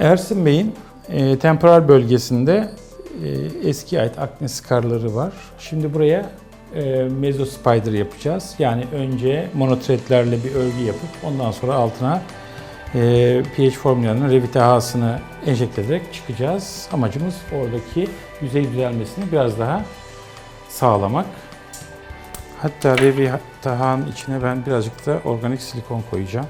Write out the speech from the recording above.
Ersin Bey'in e, temporal bölgesinde e, eski ait akne skarları var. Şimdi buraya e, mesospider yapacağız. Yani önce monotretlerle bir örgü yapıp ondan sonra altına e, pH formüllerinin revitahasını enjekte ederek çıkacağız. Amacımız oradaki yüzey düzelmesini biraz daha sağlamak. Hatta revitahanın içine ben birazcık da organik silikon koyacağım.